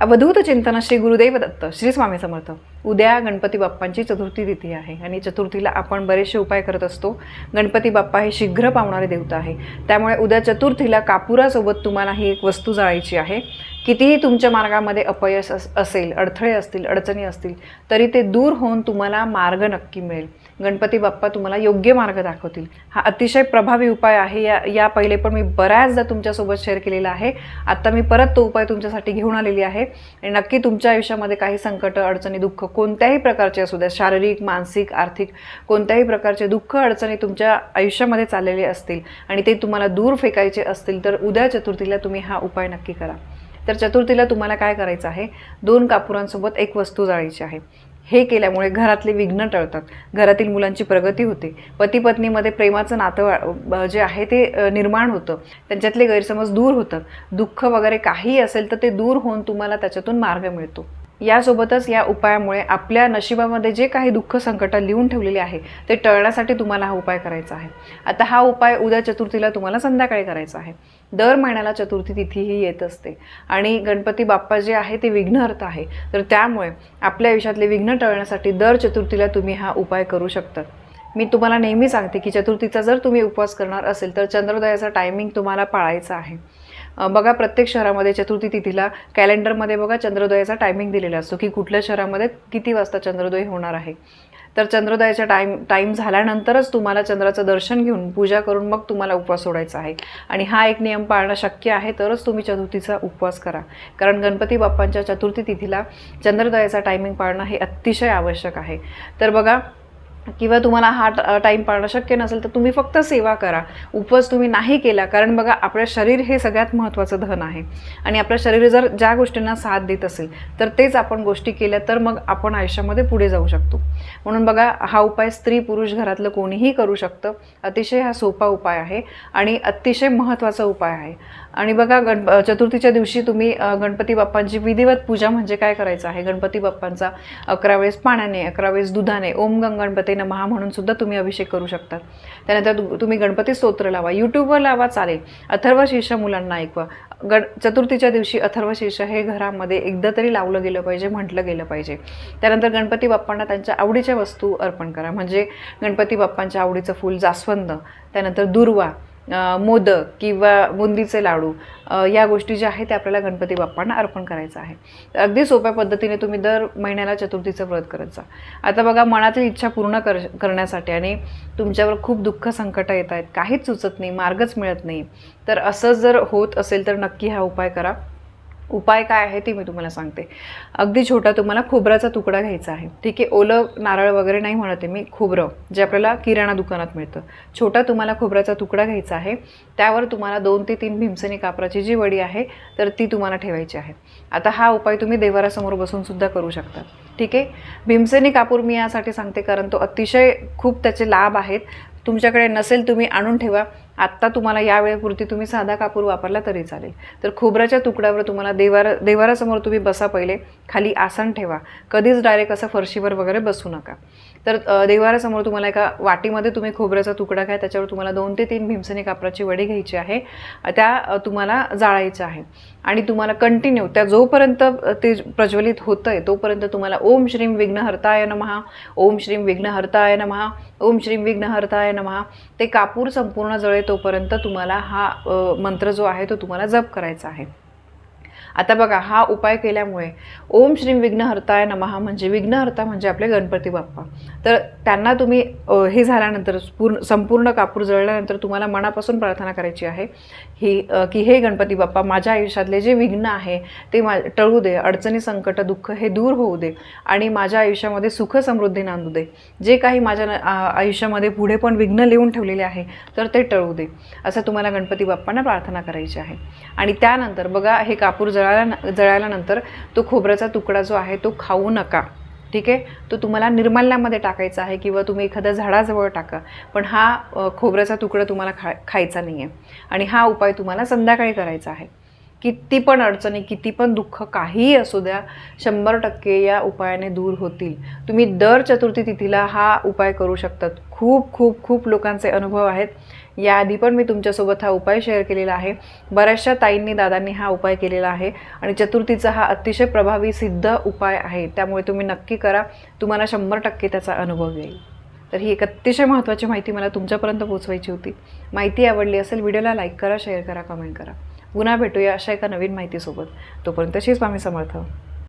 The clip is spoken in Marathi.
अवधूत चिंतन श्री गुरुदेव दत्त श्री स्वामी समर्थ. उद्या गणपती बाप्पांची चतुर्थी तिथी आहे आणि चतुर्थीला आपण बरेचसे उपाय करत असतो. गणपती बाप्पा हे शीघ्र पावणारे देवता आहे. त्यामुळे उद्या चतुर्थीला कापुरासोबत तुम्हाला ही एक वस्तू जाळायची आहे. कितीही तुमच्या मार्गामध्ये अपयश अस असेल अडथळे असतील अडचणी असतील तरी ते दूर होऊन तुम्हाला मार्ग नक्की मिळेल. गणपती बाप्पा तुम्हाला योग्य मार्ग दाखवतील. हा अतिशय प्रभावी उपाय आहे. या या पहिले पण मी बऱ्याचदा तुमच्यासोबत शेअर केलेला आहे. आत्ता मी परत तो उपाय तुमच्यासाठी घेऊन आलेली आहे. आणि नक्की तुमच्या आयुष्यामध्ये काही संकट अडचणी दुःख कोणत्याही प्रकारचे असू द्या शारीरिक मानसिक आर्थिक कोणत्याही प्रकारचे दुःख अडचणी तुमच्या आयुष्यामध्ये चाललेले असतील आणि ते तुम्हाला दूर फेकायचे असतील तर उद्या चतुर्थीला तुम्ही हा उपाय नक्की करा. तर चतुर्थीला तुम्हाला काय करायचं आहे? दोन कापुरांसोबत एक वस्तू जाळायची आहे. हे केल्यामुळे घरातले विघ्न टळतात. घरातील मुलांची प्रगती होते. पती पत्नीमध्ये प्रेमाचं नातं वा- जे आहे ते निर्माण होतं. त्यांच्यातले गैरसमज दूर होतात. दुःख वगैरे काही असेल तर ते दूर होऊन तुम्हाला त्याच्यातून मार्ग मिळतो. यासोबतच या उपायामुळे आपल्या नशिबामध्ये जे काही दुःख संकटं लिहून ठेवलेले आहे ते टळण्यासाठी तुम्हाला हा उपाय करायचा आहे. आता हा उपाय उद्या चतुर्थीला तुम्हाला संध्याकाळी करायचा आहे. दर महिन्याला चतुर्थी तिथी ही येत असते. आणि गणपती बाप्पा जे आहे ते विघ्नहर्थ आहे. तर त्यामुळे आपल्या आयुष्यातले विघ्न टळण्यासाठी दर चतुर्थीला तुम्ही हा उपाय करू शकतात मी तुम्हाला नेहमी सांगते की चतुर्थीचा जर तुम्ही उपवास करणार असेल तर चंद्रोदयाचा टायमिंग तुम्हाला पाळायचा आहे. बघा प्रत्येक शहरामध्ये चतुर्थी तिथीला कॅलेंडरमध्ये बघा चंद्रोदयाचा टायमिंग दिलेला असतो की कुठल्या शहरामध्ये किती वाजता चंद्रोदय होणार आहे. तर चंद्रोदयाचा टाईम टाईम झाल्यानंतरच तुम्हाला चंद्राचं दर्शन घेऊन पूजा करून मग तुम्हाला उपवास सोडायचा आहे. आणि हा एक नियम पाळणं शक्य आहे तरच तुम्ही चतुर्थीचा उपवास करा. कारण गणपती बाप्पांच्या चतुर्थी तिथीला चंद्रोदयाचा टायमिंग पाळणं हे अतिशय आवश्यक आहे. तर बघा किंवा तुम्हाला हा टाईम पाळणं शक्य नसेल तर तुम्ही फक्त सेवा करा. उपवास तुम्ही नाही केला कारण बघा आपलं शरीर हे सगळ्यात महत्त्वाचं धन आहे. आणि आपलं शरीर जर ज्या गोष्टींना साथ देत असेल तर तेच आपण गोष्टी केल्या तर मग आपण आयुष्यामध्ये पुढे जाऊ शकतो. म्हणून बघा हा उपाय स्त्री पुरुष घरातलं कोणीही करू शकतं. अतिशय हा सोपा उपाय आहे आणि अतिशय महत्त्वाचा उपाय आहे. आणि बघा गण चतुर्थीच्या दिवशी तुम्ही गणपती बाप्पांची विधिवत पूजा म्हणजे काय करायचं आहे? गणपती बाप्पांचा अकरा वेळेस पाण्याने अकरा वेळेस दुधाने ओम गंग गणपती नमहा म्हणून सुद्धा तुम्ही अभिषेक करू शकता. त्यानंतर तुम्ही गणपती स्तोत्र लावा यूट्यूबवर लावा चालेल. अथर्व शीर्ष मुलांना ऐकवा. गण चतुर्थीच्या दिवशी अथर्व शीर्ष हे घरामध्ये एकदा तरी लावलं गेलं पाहिजे म्हटलं गेलं पाहिजे. त्यानंतर गणपती बाप्पांना त्यांच्या आवडीच्या वस्तू अर्पण करा. म्हणजे गणपती बाप्पांच्या आवडीचं फूल जास्वंद त्यानंतर दुर्वा मोदक किंवा बुंदीचे लाडू या गोष्टी ज्या आहेत त्या आपल्याला गणपती बाप्पांना अर्पण करायचं आहे. अगदी सोप्या पद्धतीने तुम्ही दर महिन्याला चतुर्थीचं व्रत करत जा. आता बघा मनातील इच्छा पूर्ण कर करण्यासाठी आणि तुमच्यावर खूप दुःख संकटं येत आहेत काहीच सुचत नाही मार्गच मिळत नाही तर असं जर होत असेल तर नक्की हा उपाय करा. उपाय काय आहे ते मी तुम्हाला सांगते. अगदी छोटा तुम्हाला खोबऱ्याचा तुकडा घ्यायचा आहे. ठीक आहे ओलं नारळ वगैरे नाही म्हणते मी खोबरं जे आपल्याला किराणा दुकानात मिळतं. छोटा तुम्हाला खोबऱ्याचा तुकडा घ्यायचा आहे. त्यावर तुम्हाला दोन ते तीन भीमसेनी कापराची जी वडी आहे तर ती तुम्हाला ठेवायची आहे. आता हा उपाय तुम्ही देवारासमोर बसूनसुद्धा करू शकता. ठीक आहे? भीमसेनी कापूर मी यासाठी सांगते कारण तो अतिशय खूप त्याचे लाभ आहेत. तुमच्याकडे नसेल तुम्ही आणून ठेवा. आत्ता तुम्हाला या वेळेपुरती तुम्ही साधा कापूर वापरला तरी चालेल. तर खोबऱ्याच्या तुकड्यावर तुम्हाला देवारा देवारासमोर तुम्ही बसा पहिले खाली आसन ठेवा. कधीच डायरेक्ट असं फरशीवर वगैरे बसू नका. तर देवारासमोर तुम्हाला एका वाटीमध्ये तुम्ही खोबऱ्याचा तुकडा घ्या त्याच्यावर तुम्हाला दोन ते तीन भीमसेनी कापराची वडी घ्यायची आहे. त्या तुम्हाला जाळायच्या आहे आणि तुम्हाला कंटिन्यू त्या जोपर्यंत ते प्रज्वलित होतं आहे तोपर्यंत तुम्हाला ओम श्रीम विघ्नहर्ताय नमहा ओम श्रीम विघ्नहर्ताय नमहा ओम श्रीम विघ्नहर्ताय नमहा ते कापूर संपूर्ण जळेत तोपर्यंत तुम्हाला हा मंत्र जो आहे तो तुम्हाला जप करायचा आहे. आता बघा हा उपाय केल्यामुळे ओम श्री विघ्नहर्ताय नमहा म्हणजे विघ्नहर्ता म्हणजे आपले गणपती बाप्पा. तर त्यांना तुम्ही हे झाल्यानंतर पूर्ण संपूर्ण कापूर जळल्यानंतर तुम्हाला मनापासून प्रार्थना करायची आहे ही की हे गणपती बाप्पा माझ्या आयुष्यातले जे विघ्न आहे ते मा टळू दे अडचणी संकट दुःख हे दूर होऊ दे आणि माझ्या आयुष्यामध्ये सुख समृद्धी नांदू दे. जे काही माझ्या आयुष्यामध्ये पुढे पण विघ्न लिहून ठेवलेले आहे तर ते टळू दे. असं तुम्हाला गणपती बाप्पांना प्रार्थना करायची आहे. आणि त्यानंतर बघा हे कापूर जळाल्या जळाल्यानंतर तो खोबऱ्याचा तुकडा जो आहे तो खाऊ नका. ठीक आहे? तो तुम्हाला निर्माल्यामध्ये टाकायचा आहे किंवा तुम्ही एखाद्या झाडाजवळ टाका. पण हा खोबऱ्याचा तुकडा तुम्हाला खा खायचा नाही आहे आणि हा उपाय तुम्हाला संध्याकाळी करायचा आहे. किती पण अडचणी किती पण दुःख काहीही असू द्या शंभर टक्के या उपायाने दूर होतील. तुम्ही दर चतुर्थी तिथीला हा उपाय करू शकतात. खूप खूप खूप लोकांचे अनुभव आहेत. याआधी पण मी तुमच्यासोबत हा उपाय शेअर केलेला आहे. बऱ्याचशा ताईंनी दादांनी हा उपाय केलेला आहे आणि चतुर्थीचा हा अतिशय प्रभावी सिद्ध उपाय आहे. त्यामुळे तुम्ही नक्की करा. तुम्हाला शंभर टक्के त्याचा अनुभव येईल. तर ही एक अतिशय महत्त्वाची माहिती मला तुमच्यापर्यंत पोहोचवायची होती. माहिती आवडली असेल व्हिडिओला लाईक करा शेअर करा कमेंट करा. पुन्हा भेटूया अशा एका नवीन माहितीसोबत. तोपर्यंत श्री स्वामी समर्थ.